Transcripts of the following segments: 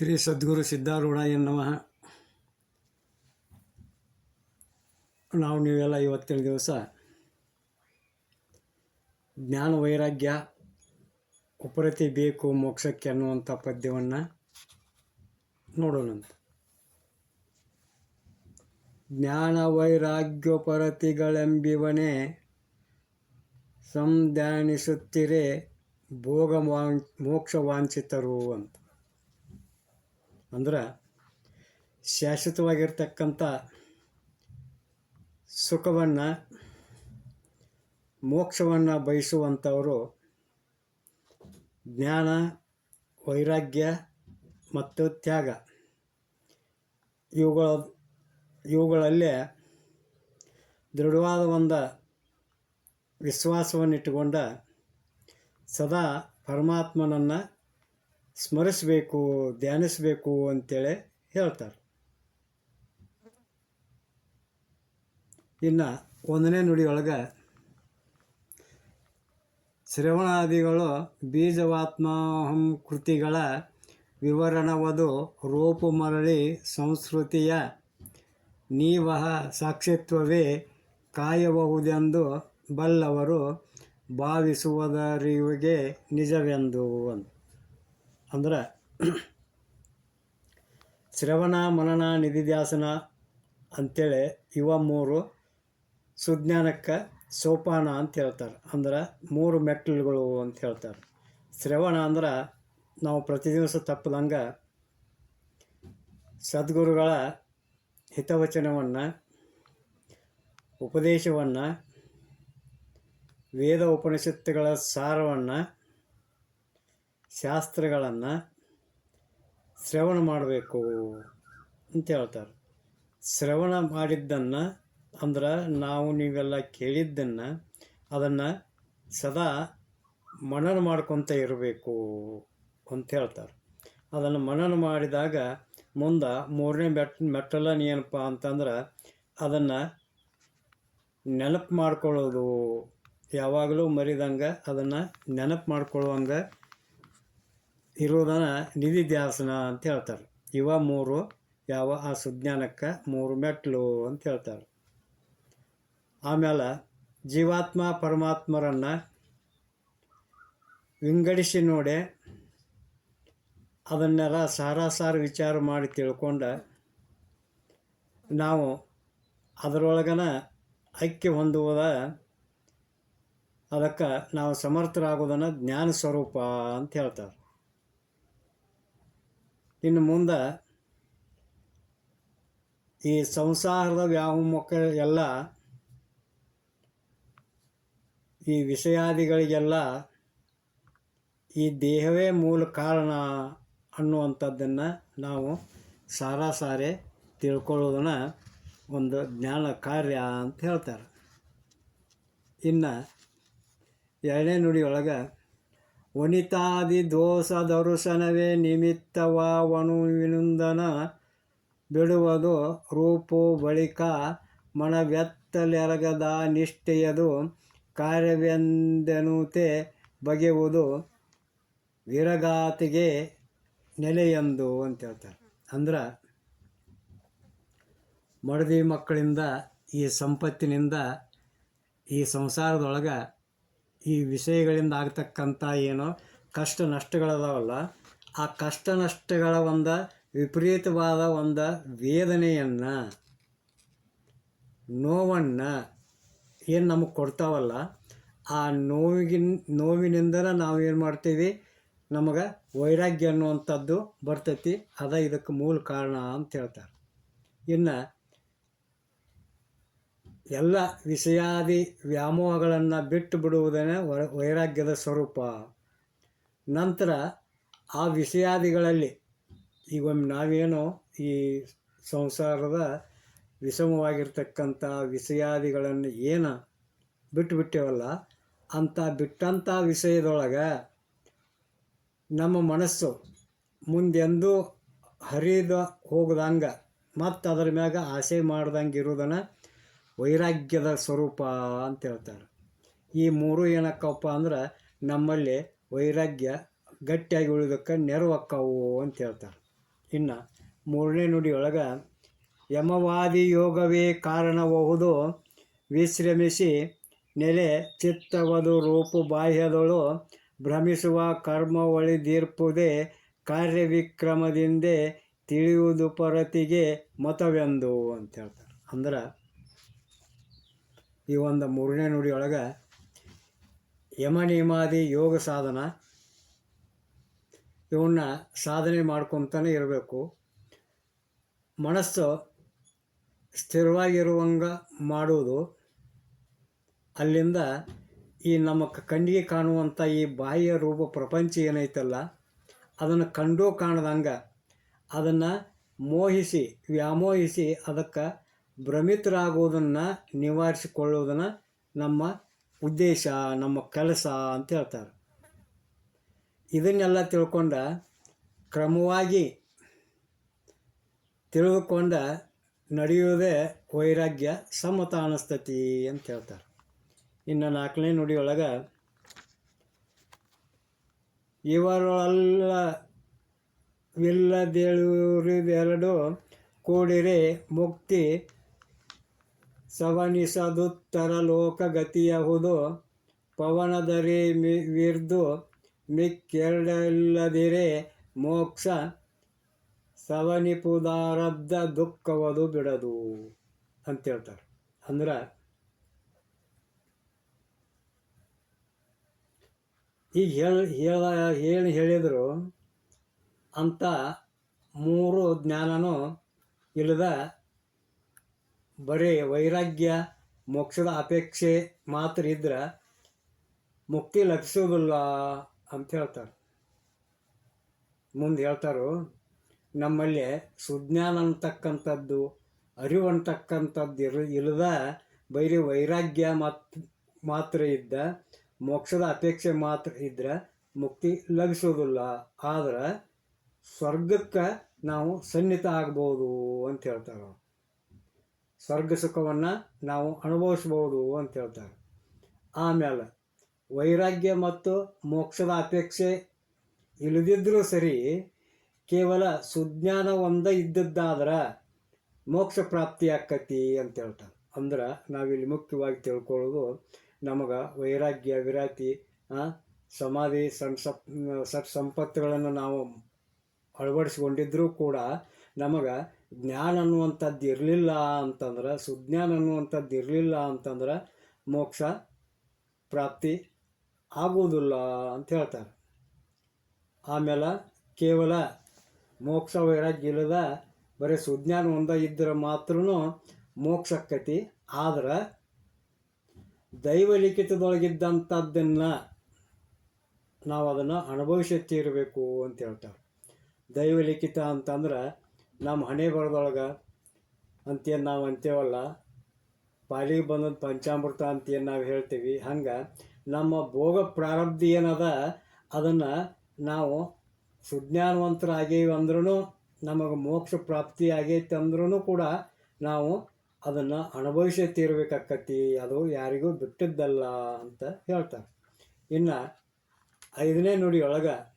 ಶ್ರೀ ಸದ್ಗುರು ಸಿದ್ಧಾರೂಢಾಯ ನಮಃ. ನಾವು ನೀವೆಲ್ಲ ಇವತ್ತಿನ ದಿವಸ ಜ್ಞಾನ ವೈರಾಗ್ಯ, ಉಪರತಿ ಬೇಕು, ಮೋಕ್ಷಕ್ಕೆ ಅನ್ನುವಂಥ ಪದ್ಯವನ್ನು ನೋಡೋಣಂತ. ಜ್ಞಾನ ವೈರಾಗ್ಯೋಪರತಿಗಳೆಂಬಿವನೇ ಸಂಧಾನಿಸುತ್ತಿರೇ ಭೋಗ ಮೋಕ್ಷ ವಾಂಛಿತರು ಅಂತ. ಅಂದ್ರೆ ಶಾಶ್ವತವಾಗಿರ್ತಕ್ಕಂಥ ಸುಖವನ್ನು, ಮೋಕ್ಷವನ್ನು ಬಯಸುವಂಥವರು ಜ್ಞಾನ, ವೈರಾಗ್ಯ ಮತ್ತು ತ್ಯಾಗ. ಇವುಗಳ, ಇವುಗಳಲ್ಲೇ ದೃಢವಾದ ಒಂದು ವಿಶ್ವಾಸವನ್ನಿಟ್ಟುಕೊಂಡ ಸದಾ ಪರಮಾತ್ಮನನ್ನು ಸ್ಮರಿಸಬೇಕು, ಧ್ಯಾನಿಸಬೇಕು ಅಂತೇಳಿ ಹೇಳ್ತಾರೆ. ಇನ್ನು ಒಂದನೇ ನುಡಿಯೊಳಗೆ ಶ್ರವಣಾದಿಗಳು ಬೀಜವಾತ್ಮಾಹಂ ಕೃತಿಗಳ ವಿವರಣವದು ರೂಪು ಮರಳಿ ಸಂಸ್ಕೃತಿಯ ನೀವಹ ಸಾಕ್ಷಿತ್ವವೇ ಕಾಯಬಹುದೆಂದು ಬಲ್ಲವರು ಭಾವಿಸುವುದರಿಗೆ ನಿಜವೆಂದು ಅಂದ್ರೆ ಶ್ರವಣ, ಮನನ, ನಿಧಿಧ್ಯಾಸನ ಅಂಥೇಳಿ ಇವ ಮೂರು ಸುಜ್ಞಾನಕ್ಕೆ ಸೋಪಾನ ಅಂತ ಹೇಳ್ತಾರೆ. ಅಂದ್ರೆ ಮೂರು ಮೆಟ್ಟಿಲುಗಳು ಅಂತ ಹೇಳ್ತಾರೆ. ಶ್ರವಣ ಅಂದ್ರೆ ನಾವು ಪ್ರತಿ ದಿವಸ ತಪ್ಪದಂಗೆ ಸದ್ಗುರುಗಳ ಹಿತವಚನವನ್ನು, ಉಪದೇಶವನ್ನು, ವೇದ ಉಪನಿಷತ್ತುಗಳ ಸಾರವನ್ನು ಶಾಸ್ತ್ರಗಳನ್ನು ಶ್ರವಣ ಮಾಡಬೇಕು ಅಂತ ಹೇಳ್ತಾರೆ. ಶ್ರವಣ ಮಾಡಿದ್ದನ್ನು ಅಂದ್ರೆ ನಾವು ನೀವೆಲ್ಲ ಕೇಳಿದ್ದನ್ನು ಅದನ್ನು ಸದಾ ಮನನ ಮಾಡ್ಕೊತ ಇರಬೇಕು ಅಂತ ಹೇಳ್ತಾರೆ. ಅದನ್ನು ಮನನ ಮಾಡಿದಾಗ ಮುಂದೆ ಮೂರನೇ ಮೆಟ್ ಮೆಟ್ಟಲನ್ನು ಏನಪ್ಪ ಅಂತಂದ್ರೆ ಅದನ್ನು ನೆನಪು ಮಾಡ್ಕೊಳ್ಳೋದು. ಯಾವಾಗಲೂ ಮರಿದಂಗೆ ಅದನ್ನು ನೆನಪು ಮಾಡ್ಕೊಳ್ಳುವಂಗೆ ಇರೋದನ್ನು ನಿಧಿಧ್ಯಾಸನ ಅಂತ ಹೇಳ್ತಾರೆ. ಇವ ಮೂರು, ಯಾವ ಆ ಸುಜ್ಞಾನಕ್ಕೆ ಮೂರು ಮೆಟ್ಟಲು ಅಂತ ಹೇಳ್ತಾರೆ. ಆಮೇಲೆ ಜೀವಾತ್ಮ ಪರಮಾತ್ಮರನ್ನು ವಿಂಗಡಿಸಿ ನೋಡಿ ಅದನ್ನೆಲ್ಲ ಸಾರಾಸಾರ ವಿಚಾರ ಮಾಡಿ ತಿಳ್ಕೊಂಡು ನಾವು ಅದರೊಳಗನ ಐಕ್ಯ ಹೊಂದುವುದ ಅದಕ್ಕೆ ನಾವು ಸಮರ್ಥರಾಗೋದನ್ನು ಜ್ಞಾನ ಸ್ವರೂಪ ಅಂತ ಹೇಳ್ತಾರೆ. ಇನ್ನು ಮುಂದೆ ಈ ಸಂಸಾರದ ಮೊಕ್ಕ ಎಲ್ಲ, ಈ ವಿಷಯಾದಿಗಳಿಗೆಲ್ಲ ಈ ದೇಹವೇ ಮೂಲ ಕಾರಣ ಅನ್ನುವಂಥದ್ದನ್ನು ನಾವು ಸಾರಾಸಾರೆ ತಿಳ್ಕೊಳ್ಳೋದನ್ನು ಒಂದು ಜ್ಞಾನ ಕಾರ್ಯ ಅಂತ ಹೇಳ್ತಾರೆ. ಇನ್ನು ಎರಡನೇ ನುಡಿಯೊಳಗೆ ವನಿತಾದಿ ದೋಷ ದರುಶನವೇ ನಿಮಿತ್ತವಾವಣುವಿನುಂದನ ಬಿಡುವುದು ರೂಪು ಬಳಿಕ ಮನವೆತ್ತಲೆರಗದ ನಿಷ್ಠೆಯದು ಕಾರ್ಯವೆಂದೆನುತೆ ಬಗೆಯುವುದು ವಿರಗಾತಿಗೆ ನೆಲೆಯೆಂದು ಅಂತ ಹೇಳ್ತಾರೆ ಅಂದ್ರೆ ಮಡದಿ ಮಕ್ಕಳಿಂದ ಈ ಸಂಪತ್ತಿನಿಂದ ಈ ಸಂಸಾರದೊಳಗೆ ಈ ವಿಷಯಗಳಿಂದ ಆಗ್ತಕ್ಕಂಥ ಏನು ಕಷ್ಟ ನಷ್ಟಗಳದಾವಲ್ಲ, ಆ ಕಷ್ಟ ನಷ್ಟಗಳ ಒಂದು ವಿಪರೀತವಾದ ಒಂದು ವೇದನೆಯನ್ನು, ನೋವನ್ನು ಏನು ನಮಗೆ ಕೊಡ್ತಾವಲ್ಲ, ಆ ನೋವಿಗಿನ್ ನೋವಿನಿಂದ ನಾವು ಏನು ಮಾಡ್ತೀವಿ, ನಮಗೆ ವೈರಾಗ್ಯ ಅನ್ನುವಂಥದ್ದು ಬರ್ತೈತಿ. ಅದ ಇದಕ್ಕೆ ಮೂಲ ಕಾರಣ ಅಂತ ಹೇಳ್ತಾರೆ. ಇನ್ನು ಎಲ್ಲ ವಿಷಯಾದಿ ವ್ಯಾಮೋಹಗಳನ್ನು ಬಿಟ್ಟು ಬಿಡುವುದೇ ವೈರಾಗ್ಯದ ಸ್ವರೂಪ. ನಂತರ ಆ ವಿಷಯಾದಿಗಳಲ್ಲಿ ಈಗ ಒಮ್ಮೆ ನಾವೇನು ಈ ಸಂಸಾರದ ವಿಷಮವಾಗಿರ್ತಕ್ಕಂಥ ವಿಷಯಾದಿಗಳನ್ನು ಏನು ಬಿಟ್ಟು ಬಿಟ್ಟೇವಲ್ಲ ಅಂಥ ಬಿಟ್ಟಂಥ ವಿಷಯದೊಳಗೆ ನಮ್ಮ ಮನಸ್ಸು ಮುಂದೆಂದೂ ಹರಿದ ಹೋಗ್ದಂಗೆ ಮತ್ತು ಅದರ ಮ್ಯಾಗ ಆಸೆ ಮಾಡ್ದಂಗೆ ಇರೋದನ್ನು ವೈರಾಗ್ಯದ ಸ್ವರೂಪ ಅಂತ ಹೇಳ್ತಾರೆ. ಈ ಮೂರು ಏನಕ್ಕಪ್ಪ ಅಂದ್ರೆ ನಮ್ಮಲ್ಲಿ ವೈರಾಗ್ಯ ಗಟ್ಟಿಯಾಗಿ ಉಳಿದಕ್ಕೆ ನೆರವಕ್ಕವು ಅಂತ ಹೇಳ್ತಾರೆ. ಇನ್ನು ಮೂರನೇ ನುಡಿಯೊಳಗೆ ಯಮವಾದಿ ಯೋಗವೇ ಕಾರಣಬಹುದು ವಿಶ್ರಮಿಸಿ ನೆಲೆ ಚಿತ್ತವದು ರೂಪು ಬಾಹ್ಯದಳು ಭ್ರಮಿಸುವ ಕರ್ಮ ಒಳಿದೀರ್ಪುದೇ ಕಾರ್ಯವಿಕ್ರಮದಿಂದೇ ತಿಳಿಯುವುದು ಪರತಿಗೆ ಮತವೆಂದು ಅಂತ ಹೇಳ್ತಾರೆ. ಅಂದ್ರೆ ಈ ಒಂದು ಮೂರನೇ ನುಡಿಯೊಳಗೆ ಯಮನಿಯಮಾದಿ ಯೋಗ ಸಾಧನ. ಇವನ್ನ ಸಾಧನೆ ಮಾಡ್ಕೊತಾನೆ ಇರಬೇಕು. ಮನಸ್ಸು ಸ್ಥಿರವಾಗಿರುವಂಗ ಮಾಡುವುದು. ಅಲ್ಲಿಂದ ಈ ನಮ್ಮ ಕಣ್ಣಿಗೆ ಕಾಣುವಂಥ ಈ ಬಾಹ್ಯ ರೂಪ ಪ್ರಪಂಚ ಏನೈತಲ್ಲ, ಅದನ್ನು ಕಂಡು ಕಾಣದಂಗೆ ಅದನ್ನು ಮೋಹಿಸಿ, ವ್ಯಾಮೋಹಿಸಿ ಅದಕ್ಕೆ ಭ್ರಮಿತರಾಗುವುದನ್ನು ನಿವಾರಿಸಿಕೊಳ್ಳುವುದನ್ನು ನಮ್ಮ ಉದ್ದೇಶ, ನಮ್ಮ ಕೆಲಸ ಅಂತ ಹೇಳ್ತಾರೆ. ಇದನ್ನೆಲ್ಲ ತಿಳ್ಕೊಂಡ ಕ್ರಮವಾಗಿ ತಿಳಿದುಕೊಂಡ ನಡೆಯುವುದೇ ವೈರಾಗ್ಯ ಸಮತ ಅನಿಸ್ತತಿ ಅಂತ ಹೇಳ್ತಾರೆ. ಇನ್ನು ನಾಲ್ಕನೇ ನುಡಿಯೊಳಗೆ ಇವರಲ್ಲ ವಿಲ್ಲದೆಳುರಿದೆರಡು ಕೂಡಿರೆ ಮುಕ್ತಿ ಸವನಿಸದುತ್ತರ ಲೋಕಗತಿಯಹುದು, ಪವನದರೆ ಮಿ, ವಿರ್ದು ಮಿಕ್ಕೆರಡಲ್ಲದಿರೆ ಮೋಕ್ಷ, ಸವನಿಪುದಾರಬ್ಧ ದುಃಖವದು ಬಿಡದು ಅಂತ ಹೇಳ್ತಾರೆ ಅಂದ್ರೆ ಈಗ ಹೇಳಿ, ಹೇಳ ಏನು ಹೇಳಿದರು ಅಂತ ಮೂರು ಜ್ಞಾನನೂ ಇಲ್ಲದ ಬರೀ ವೈರಾಗ್ಯ, ಮೋಕ್ಷದ ಅಪೇಕ್ಷೆ ಮಾತ್ರ ಇದ್ರೆ ಮುಕ್ತಿ ಲಭಿಸೋದಿಲ್ಲ ಅಂತ ಹೇಳ್ತಾರೆ ಮುಂದೆ ಹೇಳ್ತಾರೋ, ನಮ್ಮಲ್ಲಿ ಸುಜ್ಞಾನ ಅಂತಕ್ಕಂಥದ್ದು, ಅರಿವು ಅಂತಕ್ಕಂಥದ್ದು ಇರ, ಇಲ್ಲದ ಬೈರಿ ವೈರಾಗ್ಯ ಮಾತ್, ಮಾತ್ರ ಇದ್ದ, ಮೋಕ್ಷದ ಅಪೇಕ್ಷೆ ಮಾತ್ರ ಇದ್ರೆ ಮುಕ್ತಿ ಲಭಿಸೋದಿಲ್ಲ ಆದ್ರೆ ಸ್ವರ್ಗಕ್ಕೆ ನಾವು ಸನ್ನಿಹಿತ ಆಗ್ಬೋದು ಅಂತ ಹೇಳ್ತಾರೆ. ಸ್ವರ್ಗ ಸುಖವನ್ನು ನಾವು ಅನುಭವಿಸ್ಬೋದು ಅಂತ ಹೇಳ್ತಾರೆ. ಆಮೇಲೆ ವೈರಾಗ್ಯ ಮತ್ತು ಮೋಕ್ಷದ ಅಪೇಕ್ಷೆ ಇಲ್ಲದಿದ್ದರೂ ಸರಿ ಕೇವಲ ಸುಜ್ಞಾನ ಒಂದೇ ಇದ್ದದ್ದಾದ್ರೆ ಮೋಕ್ಷ ಪ್ರಾಪ್ತಿ ಆಕತಿ ಅಂತ ಹೇಳ್ತಾರೆ. ಅಂದ್ರೆ ನಾವಿಲ್ಲಿ ಮುಖ್ಯವಾಗಿ ತಿಳ್ಕೊಳ್ಳೋದು ನಮಗೆ ವೈರಾಗ್ಯ, ವಿರಾತಿ ಸಮಾಧಿ, ಸಂಸಪ್ ಸತ್ ಸಂಪತ್ತುಗಳನ್ನು ನಾವು ಅಳವಡಿಸ್ಕೊಂಡಿದ್ದರೂ ಕೂಡ ನಮಗೆ ಜ್ಞಾನ ಅನ್ನುವಂಥದ್ದು ಇರಲಿಲ್ಲ ಅಂತಂದ್ರೆ, ಸುಜ್ಞಾನ ಅನ್ನುವಂಥದ್ದು ಇರಲಿಲ್ಲ ಅಂತಂದ್ರೆ ಮೋಕ್ಷ ಪ್ರಾಪ್ತಿ ಆಗುವುದಿಲ್ಲ ಅಂತ ಹೇಳ್ತಾರೆ. ಆಮೇಲೆ ಕೇವಲ ಮೋಕ್ಷ ವೈರಾಗ್ಯ ಇಲ್ಲದ ಬರೀ ಸುಜ್ಞಾನ ಒಂದ ಇದ್ದರೆ ಮಾತ್ರ ಮೋಕ್ಷಕ್ಕತಿ. ಆದ್ರೆ ದೈವಲಿಖಿತದೊಳಗಿದ್ದಂಥದ್ದನ್ನು ನಾವು ಅದನ್ನು ಅನುಭವಿಸುತ್ತಿರಬೇಕು ಅಂತ ಹೇಳ್ತಾರೆ. ದೈವಲಿಖಿತ ಅಂತಂದ್ರೆ ನಮ್ಮ ಹಣೆ ಬರದೊಳಗೆ ಅಂತೇನು ನಾವು ಅಂತೇವಲ್ಲ, ಪಾಲಿಗೆ ಬಂದದ್ದು ಪಂಚಾಮೃತ ಅಂತೇನು ನಾವು ಹೇಳ್ತೀವಿ. ಹಂಗೆ ನಮ್ಮ ಭೋಗ ಪ್ರಾರಬ್ಧ ಏನದ, ಅದನ್ನು ನಾವು ಸುಜ್ಞಾನವಂತರಾಗೇವಿ ಅಂದ್ರೂ ನಮಗೆ ಮೋಕ್ಷ ಪ್ರಾಪ್ತಿ ಆಗೈತೆ ಅಂದ್ರೂ ಕೂಡ ನಾವು ಅದನ್ನು ಅನುಭವಿಸೇ ಅದು ಯಾರಿಗೂ ಬಿಟ್ಟಿದ್ದಲ್ಲ ಅಂತ ಹೇಳ್ತಾರೆ. ಇನ್ನು ಐದನೇ ನುಡಿಯೊಳಗೆ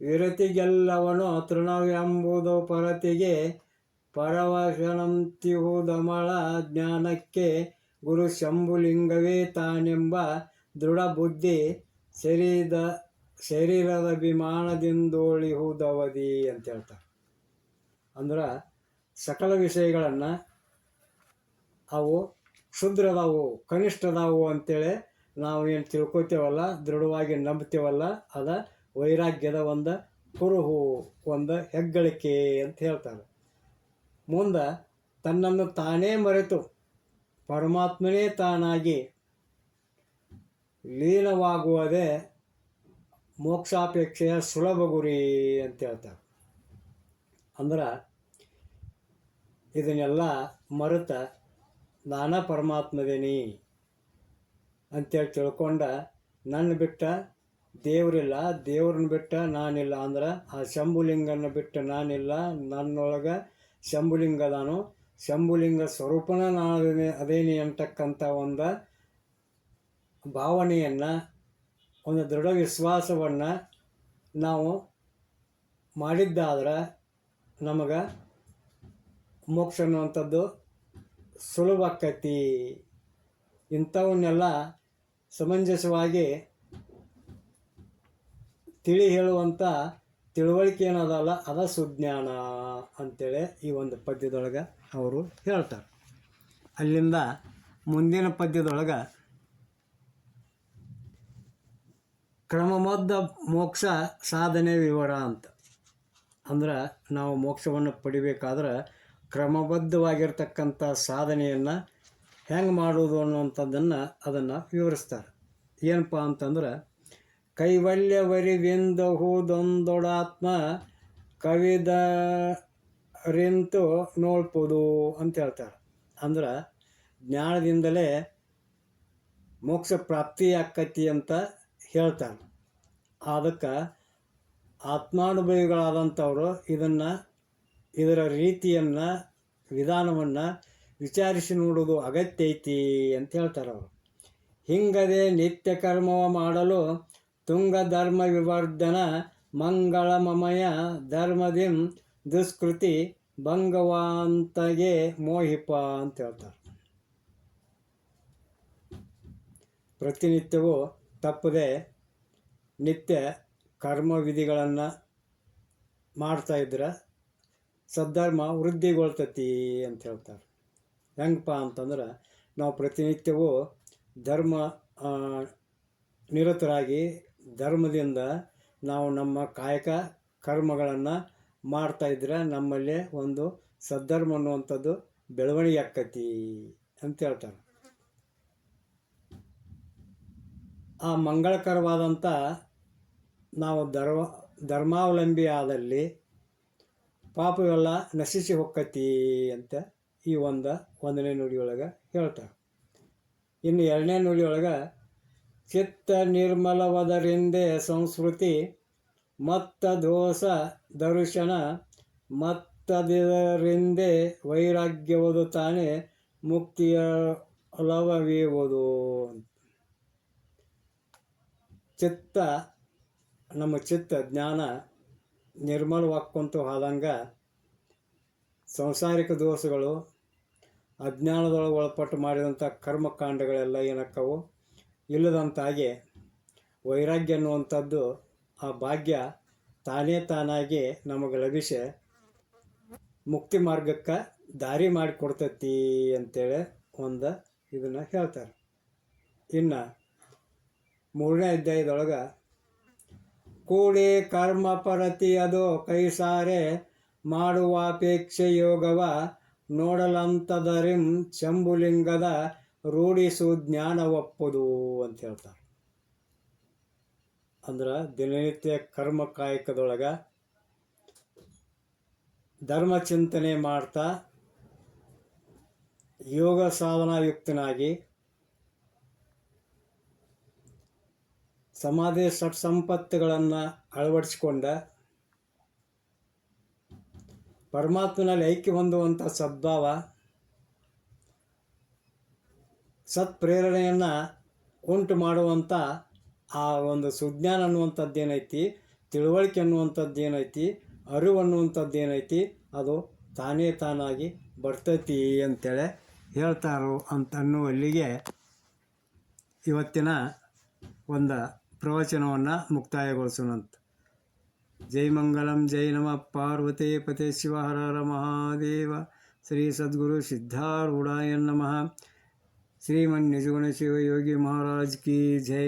ವಿರತಿಗೆಲ್ಲವನು ತೃಣವೆಂಬುದು ಪರತಿಗೆ ಪರವಶನಂತಿಹುದಮಳ ಜ್ಞಾನಕ್ಕೆ ಗುರು ಶಂಭುಲಿಂಗವೇ ತಾನೆಂಬ ದೃಢ ಬುದ್ಧಿ ಶರೀರದ ಶರೀರದ ಅಭಿಮಾನದಿಂದೋಳಿಹುದವಧಿ ಅಂತ ಹೇಳ್ತಾರೆ ಅಂದ್ರೆ ಸಕಲ ವಿಷಯಗಳನ್ನು ಅವು ಶುದ್ರದಾವು, ಕನಿಷ್ಠದಾವು ಅಂತೇಳಿ ನಾವು ಏನು ತಿಳ್ಕೊತೇವಲ್ಲ, ದೃಢವಾಗಿ ನಂಬ್ತೇವಲ್ಲ, ಅದ ವೈರಾಗ್ಯದ ಒಂದು, ಕುರುಹು ಒಂದು, ಹೆಗ್ಗಳಿಕೆ ಅಂತ ಹೇಳ್ತಾರೆ. ಮುಂದೆ ತನ್ನನ್ನು ತಾನೇ ಮರೆತು ಪರಮಾತ್ಮನೇ ತಾನಾಗಿ ಲೀನವಾಗುವುದೇ ಮೋಕ್ಷಾಪೇಕ್ಷೆಯ ಸುಲಭ ಗುರಿ ಅಂತ ಹೇಳ್ತಾರೆ. ಅಂದ್ರೆ ಇದನ್ನೆಲ್ಲ ಮರೆತ ನಾನ ಪರಮಾತ್ಮದೇನಿ ಅಂತೇಳಿ ತಿಳ್ಕೊಂಡ ನನ್ನ ಬಿಟ್ಟ ದೇವರಿಲ್ಲ, ದೇವ್ರನ್ನ ಬಿಟ್ಟ ನಾನಿಲ್ಲ. ಅಂದ್ರೆ ಆ ಶಂಭುಲಿಂಗನ ಬಿಟ್ಟು ನಾನಿಲ್ಲ. ನನ್ನೊಳಗೆ ಶಂಭುಲಿಂಗ ನಾನು ಶಂಭುಲಿಂಗ ಸ್ವರೂಪನ ನಾನು ಅದೇನಿ ಅಂತಕ್ಕಂಥ ಒಂದು ಭಾವನೆಯನ್ನು, ಒಂದು ದೃಢ ವಿಶ್ವಾಸವನ್ನು ನಾವು ಮಾಡಿದ್ದಾದ್ರೆ ನಮಗೆ ಮೋಕ್ಷ ಅನ್ನುವಂಥದ್ದು ಸುಲಭ ಆಕೈತಿ ಇಂಥವನ್ನೆಲ್ಲ ಸಮಂಜಸವಾಗಿ ತಿಳಿ ಹೇಳುವಂಥ ತಿಳುವಳಿಕೆ ಏನದಲ್ಲ, ಅದ ಸುಜ್ಞಾನ ಅಂತೇಳಿ ಈ ಒಂದು ಪದ್ಯದೊಳಗೆ ಅವರು ಹೇಳ್ತಾರೆ. ಅಲ್ಲಿಂದ ಮುಂದಿನ ಪದ್ಯದೊಳಗೆ ಕ್ರಮಬದ್ಧ ಮೋಕ್ಷ ಸಾಧನೆ ವಿವರ ಅಂತ. ಅಂದ್ರೆ ನಾವು ಮೋಕ್ಷವನ್ನು ಪಡಿಬೇಕಾದ್ರೆ ಕ್ರಮಬದ್ಧವಾಗಿರ್ತಕ್ಕಂಥ ಸಾಧನೆಯನ್ನು ಹೆಂಗೆ ಮಾಡುವುದು ಅನ್ನುವಂಥದ್ದನ್ನು ಅದನ್ನು ವಿವರಿಸ್ತಾರೆ. ಏನಪ್ಪ ಅಂತಂದ್ರೆ ಕೈವಲ್ಯವರಿವಿಂದಹುದೊಂದೊಡಾತ್ಮ ಕವಿದ ರಿಂತು ನೋಡ್ಬೋದು ಅಂತ ಹೇಳ್ತಾರೆ ಅಂದ್ರೆ ಜ್ಞಾನದಿಂದಲೇ ಮೋಕ್ಷ ಪ್ರಾಪ್ತಿ ಆಕ್ಕತಿ ಅಂತ ಹೇಳ್ತಾರೆ. ಅದಕ್ಕೆ ಆತ್ಮಾನುಭವಿಗಳಾದಂಥವರು ಇದನ್ನು, ಇದರ ರೀತಿಯನ್ನು, ವಿಧಾನವನ್ನು ವಿಚಾರಿಸಿ ನೋಡೋದು ಅಗತ್ಯ ಐತಿ ಅಂತ ಹೇಳ್ತಾರೆ ಅವರು. ಹಿಂಗದೆ ನಿತ್ಯ ಕರ್ಮವ ಮಾಡಲು ತುಂಗ ಧರ್ಮ ವಿವರ್ಧನ ಮಂಗಳಮಮಯ ಧರ್ಮದಿಂ ದುಷ್ಕೃತಿ ಭಂಗವಾಂತಗೆ ಮೋಹಿಪ ಅಂತ ಹೇಳ್ತಾರೆ. ಪ್ರತಿನಿತ್ಯವೂ ತಪ್ಪದೆ ನಿತ್ಯ ಕರ್ಮ ವಿಧಿಗಳನ್ನು ಮಾಡ್ತಾ ಇದ್ರೆ ಸದ್ಧರ್ಮ ವೃದ್ಧಿಗೊಳ್ತತಿ ಅಂತ ಹೇಳ್ತಾರೆ. ಹೆಂಗಪ್ಪ ಅಂತಂದ್ರೆ ನಾವು ಪ್ರತಿನಿತ್ಯವೂ ಧರ್ಮ ನಿರತರಾಗಿ ಧರ್ಮದಿಂದ ನಾವು ನಮ್ಮ ಕಾಯಕ ಕರ್ಮಗಳನ್ನು ಮಾಡ್ತಾ ಇದ್ರೆ ನಮ್ಮಲ್ಲಿ ಒಂದು ಸದ್ಧರ್ಮ ಅನ್ನುವಂಥದ್ದು ಬೆಳವಣಿಗೆ ಆಕ್ಕತಿ ಅಂತ ಹೇಳ್ತಾರೆ. ಆ ಮಂಗಳಕರವಾದಂಥ ನಾವು ಧರ್ಮ, ಧರ್ಮಾವಲಂಬಿ ಆದಲ್ಲಿ ಪಾಪವೆಲ್ಲ ನಶಿಸಿ ಹೊಕ್ಕತಿ ಅಂತ ಈ ಒಂದು ಒಂದನೇ ನುಡಿಯೊಳಗೆ ಹೇಳ್ತಾರೆ. ಇನ್ನು ಎರಡನೇ ನುಡಿಯೊಳಗೆ ಚಿತ್ತ ನಿರ್ಮಲವದರಿಂದೇ ಸಂಸ್ಕೃತಿ, ಮತ್ತ ದೋಷ ದರ್ಶನ ಮತ್ತದರಿಂದೇ ವೈರಾಗ್ಯವದು ತಾನೇ ಮುಕ್ತಿಯ ಲವವೀವುದು ಚಿತ್ತ, ನಮ್ಮ ಚಿತ್ತ ಜ್ಞಾನ ನಿರ್ಮಲವಾಕ್ಕಂತೂ ಆದಂಗೆ ಸಂಸಾರಿಕ ದೋಷಗಳು, ಅಜ್ಞಾನದೊಳಗೆ ಒಳಪಟ್ಟು ಮಾಡಿದಂಥ ಕರ್ಮಕಾಂಡಗಳೆಲ್ಲ ಏನಕ್ಕವು? ಇಲ್ಲದಂತಾಗಿ ವೈರಾಗ್ಯ ಅನ್ನುವಂಥದ್ದು ಆ ಭಾಗ್ಯ ತಾನೇ ತಾನಾಗಿ ನಮಗೆ ಲಭಿಸಿ ಮುಕ್ತಿ ಮಾರ್ಗಕ್ಕೆ ದಾರಿ ಮಾಡಿಕೊಡ್ತೈತಿ ಅಂತೇಳಿ ಒಂದು ಇದನ್ನು ಹೇಳ್ತಾರೆ. ಇನ್ನು ಮೂರನೇ ಅಧ್ಯಾಯದೊಳಗೆ ಕೂಡಿ ಕರ್ಮ ಪರತಿ ಅದು ಕೈಸಾರೆ ಮಾಡುವ ಅಪೇಕ್ಷೆ ಯೋಗವ ನೋಡಲಂತದರಿಂ ಶಂಭುಲಿಂಗದ ರೂಢಿಸು ಜ್ಞಾನ ಒಪ್ಪದು ಅಂತ ಹೇಳ್ತಾರೆ. ಅಂದ್ರೆ ದಿನನಿತ್ಯ ಕರ್ಮ ಕಾಯಕದೊಳಗೆ ಧರ್ಮ ಚಿಂತನೆ ಮಾಡ್ತಾ ಯೋಗ ಸಾಧನಾಯುಕ್ತನಾಗಿ ಸಮಾಧಿ ಸಟ್ ಸಂಪತ್ತುಗಳನ್ನು ಅಳವಡಿಸಿಕೊಂಡ ಪರಮಾತ್ಮನಲ್ಲಿ ಐಕ್ಯ ಹೊಂದುವಂಥ ಸದ್ಭಾವ ಸತ್ಪ್ರೇರಣೆಯನ್ನು ಉಂಟು ಮಾಡುವಂಥ ಆ ಒಂದು ಸುಜ್ಞಾನ ಅನ್ನುವಂಥದ್ದು ಏನೈತಿ, ತಿಳುವಳಿಕೆ ಅನ್ನುವಂಥದ್ದು ಏನೈತಿ, ಅರಿವು ಅನ್ನುವಂಥದ್ದು ಏನೈತಿ, ಅದು ತಾನೇ ತಾನಾಗಿ ಬರ್ತೈತಿ ಅಂತೇಳಿ ಹೇಳ್ತಾರೋ ಅಂತ ಅನ್ನುವಲ್ಲಿಗೆ ಇವತ್ತಿನ ಒಂದು ಪ್ರವಚನವನ್ನು ಮುಕ್ತಾಯಗೊಳಿಸೋಣಂತ. ಜೈ ಮಂಗಲಂ, ಜೈ ನಮಃ ಪಾರ್ವತಿ ಪತೆ ಶಿವ ಹರ ಹರ ಮಹಾದೇವ, ಶ್ರೀ ಸದ್ಗುರು ಸಿದ್ಧಾರೂಢಾಯ ನಮಃ. ಶ್ರೀಮನ್ ನಿಜಗುಣ ಶಿವ ಯೋಗಿ ಮಹಾರಾಜ್ ಕಿ ಜೈ